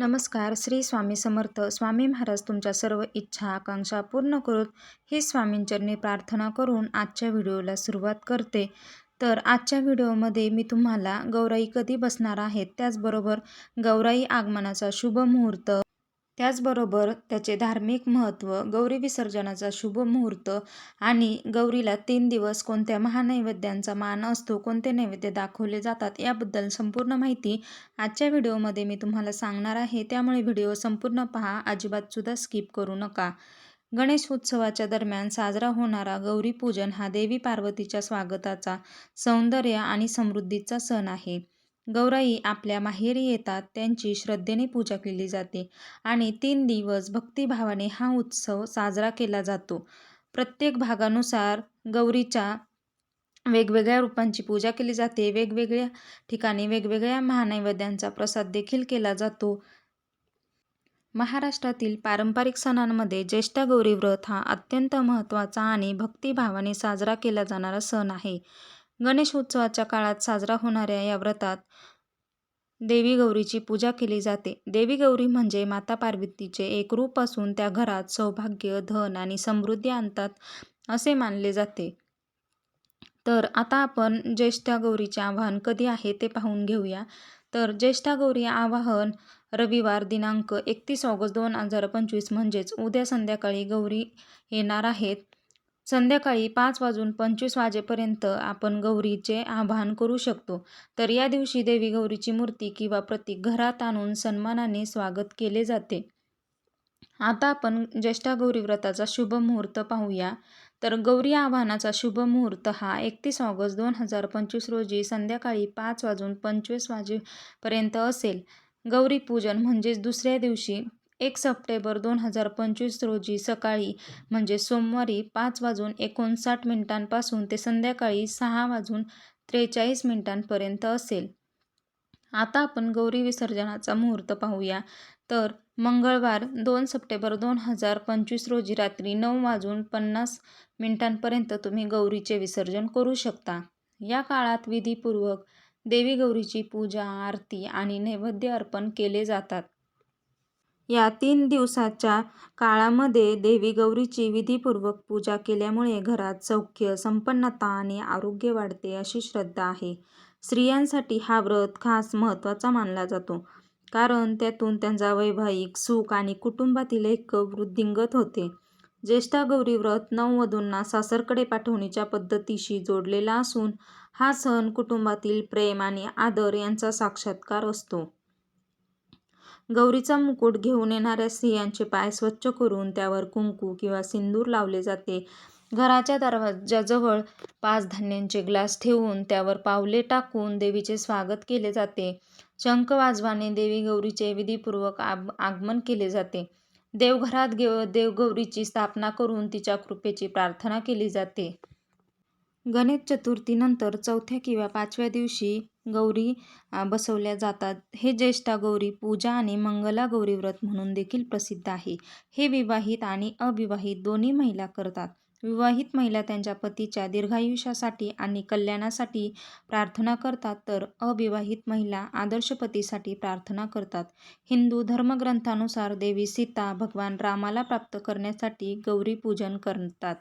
नमस्कार श्री स्वामी समर्थ. स्वामी महाराज तुमच्या सर्व इच्छा आकांक्षा पूर्ण करून ही स्वामींचरणी प्रार्थना करून आजच्या व्हिडिओला सुरुवात करते. तर आजच्या व्हिडिओमध्ये मी तुम्हाला गौराई कधी बसणार आहेत त्याचबरोबर गौराई आगमनाचा शुभ मुहूर्त त्याचबरोबर त्याचे धार्मिक महत्त्व गौरी विसर्जनाचा शुभ मुहूर्त आणि गौरीला तीन दिवस कोणत्या महानैवेद्यांचा मान असतो कोणते नैवेद्य दाखवले जातात याबद्दल संपूर्ण माहिती आजच्या व्हिडिओमध्ये मी तुम्हाला सांगणार आहे. त्यामुळे व्हिडिओ संपूर्ण पहा अजिबातसुद्धा स्किप करू नका. गणेश उत्सवाच्या दरम्यान साजरा होणारा गौरीपूजन हा देवी पार्वतीच्या स्वागताचा सौंदर्य आणि समृद्धीचा सण आहे. गौराई आपल्या माहेरी येतात त्यांची श्रद्धेने पूजा केली जाते आणि तीन दिवस भक्तिभावाने हा उत्सव साजरा केला जातो. प्रत्येक भागानुसार गौरीच्या वेगवेगळ्या रूपांची पूजा केली जाते. वेगवेगळ्या ठिकाणी वेगवेगळ्या महानैवेद्यांचा प्रसाद देखील केला जातो. महाराष्ट्रातील पारंपरिक सणांमध्ये ज्येष्ठा गौरी व्रत हा अत्यंत महत्त्वाचा आणि भक्तिभावाने साजरा केला जाणारा सण आहे. गणेश उत्सवाच्या काळात साजरा होणाऱ्या या व्रतात देवी गौरीची पूजा केली जाते. देवी गौरी म्हणजे माता पार्वतीचे एक रूप असून त्या घरात सौभाग्य धन आणि समृद्धी आणतात असे मानले जाते. तर आता आपण ज्येष्ठा गौरीचे आवाहन कधी आहे ते पाहून घेऊया. तर ज्येष्ठा गौरी आवाहन रविवार दिनांक एकतीस ऑगस्ट दोन हजार पंचवीस म्हणजेच उद्या संध्याकाळी गौरी येणार आहेत. संध्याकाळी पाच वाजून पंचवीस वाजेपर्यंत आपण गौरीचे आवाहन करू शकतो. तर या दिवशी देवी गौरीची मूर्ती किंवा प्रतीक घरात आणून सन्मानाने स्वागत केले जाते. आता आपण ज्येष्ठा गौरी व्रताचा शुभ मुहूर्त पाहूया. तर गौरी आव्हानाचा शुभ मुहूर्त हा एकतीस ऑगस्ट दोन हजार पंचवीस रोजी संध्याकाळी पाच वाजून पंचवीस वाजेपर्यंत असेल. गौरी पूजन म्हणजेच दुसऱ्या दिवशी एक सप्टेंबर दोन हजार पंचवीस रोजी सकाळी म्हणजे सोमवारी पाच वाजून एकोणसाठ मिनिटांपासून ते संध्याकाळी सहा वाजून त्रेचाळीस मिनिटांपर्यंत असेल. आता आपण गौरी विसर्जनाचा मुहूर्त पाहूया. तर मंगळवार दोन सप्टेंबर दोन हजार पंचवीस रोजी रात्री नऊ वाजून पन्नास मिनिटांपर्यंत तुम्ही गौरीचे विसर्जन करू शकता. या काळात विधीपूर्वक देवी गौरीची पूजा आरती आणि नैवेद्य अर्पण केले जातात. या तीन दिवसाच्या काळामध्ये देवी गौरीची विधीपूर्वक पूजा केल्यामुळे घरात सौख्य संपन्नता आणि आरोग्य वाढते अशी श्रद्धा आहे. स्त्रियांसाठी हा व्रत खास महत्त्वाचा मानला जातो कारण त्यातून त्यांचा वैवाहिक सुख आणि कुटुंबातील एक वृद्धिंगत होते. ज्येष्ठा गौरी व्रत नववधूंना सासरकडे पाठवणीच्या पद्धतीशी जोडलेला असून हा सण कुटुंबातील प्रेम आणि आदर यांचा साक्षात्कार असतो. गौरीचा मुकुट घेऊन येणाऱ्या स्त्रियांचे पाय स्वच्छ करून त्यावर कुंकू किंवा सिंदूर लावले जाते. घराच्या दरवाजाजवळ पाच धान्यांचे ग्लास ठेवून त्यावर पावले टाकून देवीचे स्वागत केले जाते. शंख वाजवाने देवी गौरीचे विधीपूर्वक आग आगमन केले जाते. देवघरात गे देवगौरीची स्थापना करून तिच्या कृपेची प्रार्थना केली जाते. गणेश चतुर्थीनंतर चौथ्या किंवा पाचव्या दिवशी गौरी बसवल्या जातात. हे ज्येष्ठा गौरी पूजा आणि मंगला गौरी व्रत म्हणून देखील प्रसिद्ध आहे. हे विवाहित आणि अविवाहित दोन्ही महिला करतात. विवाहित महिला त्यांच्या पतीच्या दीर्घायुष्यासाठी आणि कल्याणासाठी प्रार्थना करतात तर अविवाहित महिला आदर्श पतीसाठी प्रार्थना करतात. हिंदू धर्मग्रंथानुसार देवी सीता भगवान रामाला प्राप्त करण्यासाठी गौरी पूजन करतात.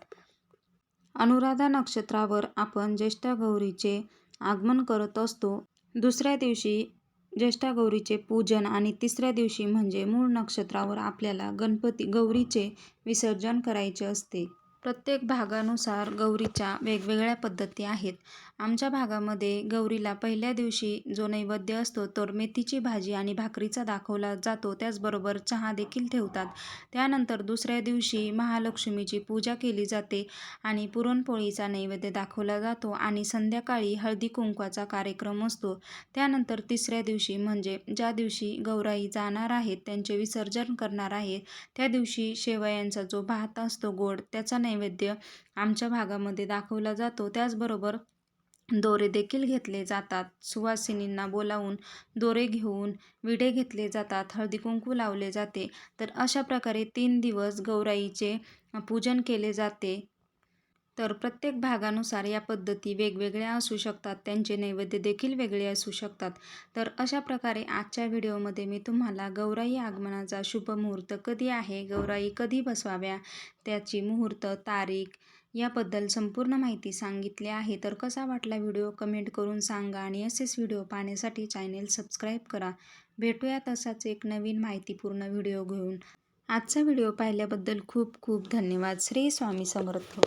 अनुराधा नक्षत्रावर आपण ज्येष्ठा गौरीचे आगमन करत असतो. दुसऱ्या दिवशी ज्येष्ठा गौरीचे पूजन आणि तिसऱ्या दिवशी म्हणजे मूळ नक्षत्रावर आपल्याला गणपती गौरीचे विसर्जन करायचे असते. प्रत्येक भागानुसार गौरीच्या वेगवेगळ्या पद्धती आहेत. आमच्या भागामध्ये गौरीला पहिल्या दिवशी जो नैवेद्य असतो तर मेथीची भाजी आणि भाकरीचा दाखवला जातो त्याचबरोबर चहा देखील ठेवतात. त्यानंतर दुसऱ्या दिवशी महालक्ष्मीची पूजा केली जाते आणि पुरणपोळीचा नैवेद्य दाखवला जातो आणि संध्याकाळी हळदी कुंकवाचा कार्यक्रम असतो. त्यानंतर तिसऱ्या दिवशी म्हणजे ज्या दिवशी गौराई जाणार आहेत त्यांचे विसर्जन करणार आहेत त्या दिवशी शेवयांचा जो भात असतो गोड त्याचा नैवेद्य आमच्या भागामध्ये दाखवला जातो. त्याचबरोबर दोरे देखील घेतले जातात. सुवासिनींना बोलावून दोरे घेऊन विडे घेतले जातात. हळदी कुंकू लावले जाते. तर अशा प्रकारे तीन दिवस गौराईचे पूजन केले जाते. तर प्रत्येक भागानुसार या पद्धती वेगवेगळ्या असू शकतात. त्यांचे नैवेद्य देखील वेगळे असू शकतात. तर अशा प्रकारे आजच्या व्हिडिओमध्ये मी तुम्हाला गौराई आगमनाचा शुभ मुहूर्त कधी आहे गौराई कधी बसवाव्या त्याची मुहूर्त तारीख याबद्दल संपूर्ण माहिती सांगितली आहे. तर कसा वाटला व्हिडिओ कमेंट करून सांगा आणि असेच व्हिडिओ पाहण्यासाठी चॅनेल सबस्क्राईब करा. भेटूयात असाच एक नवीन माहितीपूर्ण व्हिडिओ घेऊन. आजचा व्हिडिओ पाहिल्याबद्दल खूप खूप धन्यवाद. श्री स्वामी समर्थ.